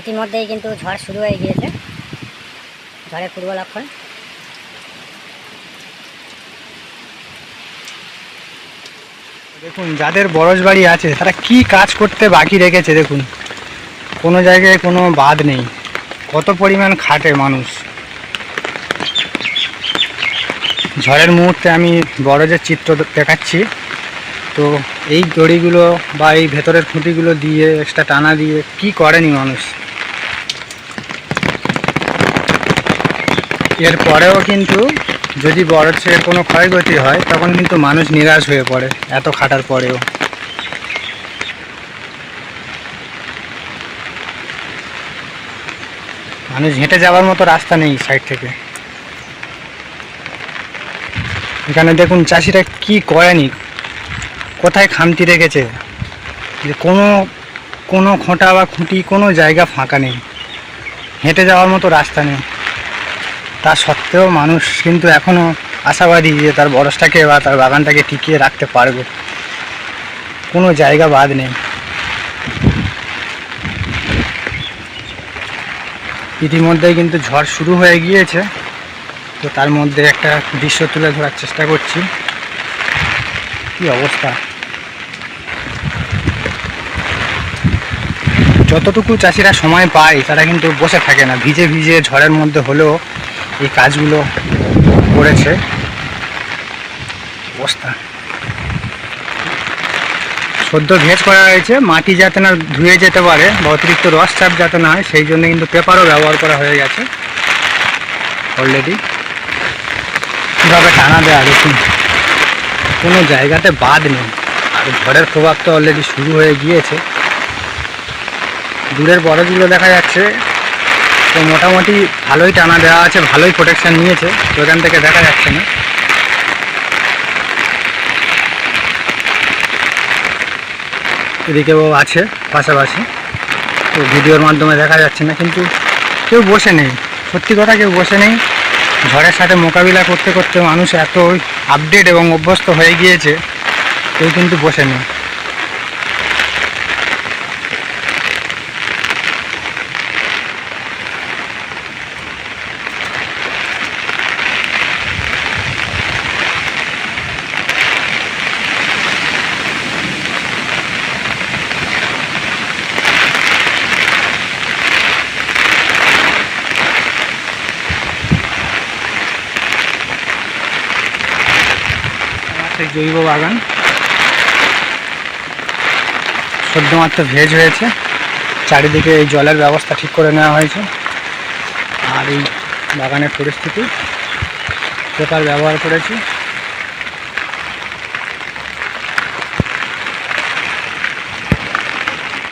ইতিমধ্যেই কিন্তু ঝড় শুরু হয়ে গিয়েছে। ঝড়ের পূর্ব লক্ষণ। দেখুন, যাদের বরজ বাড়ি আছে, তারা কি কাজ করতে বাকি রেখেছে, দেখুন। কোনো জায়গায় কোনো বাদ নেই। কত পরিমাণ খাটে মানুষ। ঝড়ের মুহূর্তে আমি বরজের চিত্র দেখাচ্ছি। তো এই দড়িগুলো বা এই ভেতরের খুঁটিগুলো দিয়ে এক্সট্রা টানা দিয়ে কি করেনি মানুষ? এর পরেও কিন্তু যদি বরজের কোনো ক্ষয়ক্ষতি হয়, তখন কিন্তু মানুষ নিরাশ হয়ে পড়ে এত খাটার পরেও। মানুষ হেঁটে যাওয়ার মতো রাস্তা নেই সাইড থেকে। এখানে দেখুন চাষিরা কি করেনি, কোথায় খামতি রেখেছে, যে কোনো কোনো খোঁটা বা খুঁটি কোনো জায়গা ফাঁকা নেই। হেঁটে যাওয়ার মতো রাস্তা নেই। তা সত্ত্বেও মানুষ কিন্তু এখনও আশাবাদী যে তার বরসটাকে বা তার বাগানটাকে টিকিয়ে রাখতে পারবে। কোনো জায়গা বাদ নেই। ইতিমধ্যেই কিন্তু ঝড় শুরু হয়ে গিয়েছে। তো তার মধ্যে একটা দৃশ্য তুলে ধরার চেষ্টা করছি। কি অবস্থা? যতটুকু চাষিরা সময় পায়, তারা কিন্তু বসে থাকে না। ভিজে ভিজে ঝড়ের মধ্যে হলেও এই কাজগুলো করেছে। অবস্থা। সদ্য ভেজ করা হয়েছে, মাটি যাতে না ধুয়ে যেতে পারে বা অতিরিক্ত রস চাপ যাতে না হয়, সেই জন্য কিন্তু পেপারও ব্যবহার করা হয়ে গেছে অলরেডি কীভাবে টানা দেওয়া দেখুন। কোনো জায়গাতে বাদ নেই। আর ঝড়ের প্রভাব তো অলরেডি শুরু হয়ে গিয়েছে। দূরের বড়গুলো দেখা যাচ্ছে তো মোটামুটি ভালোই টানা দেওয়া আছে, ভালোই প্রোটেকশন নিয়েছে, তো এখান থেকে দেখা যাচ্ছে না। এদিকেও আছে, পাশাপাশি। তো ভিডিওর মাধ্যমে দেখা যাচ্ছে না, কিন্তু কেউ বসে নেই। সত্যি কথা, কেউ বসে নেই। ঝড়ের সাথে মোকাবিলা করতে করতে মানুষ এত আপডেট এবং অভ্যস্ত হয়ে গিয়েছে, কেউ কিন্তু বসে নেই। সেই জৈব বাগান। সদ্যমাত্র ভেজ হয়েছে। চারিদিকে এই জলের ব্যবস্থা ঠিক করে নেওয়া হয়েছে। আর এই বাগানের পরিস্থিতি পেপার ব্যবহার করেছি।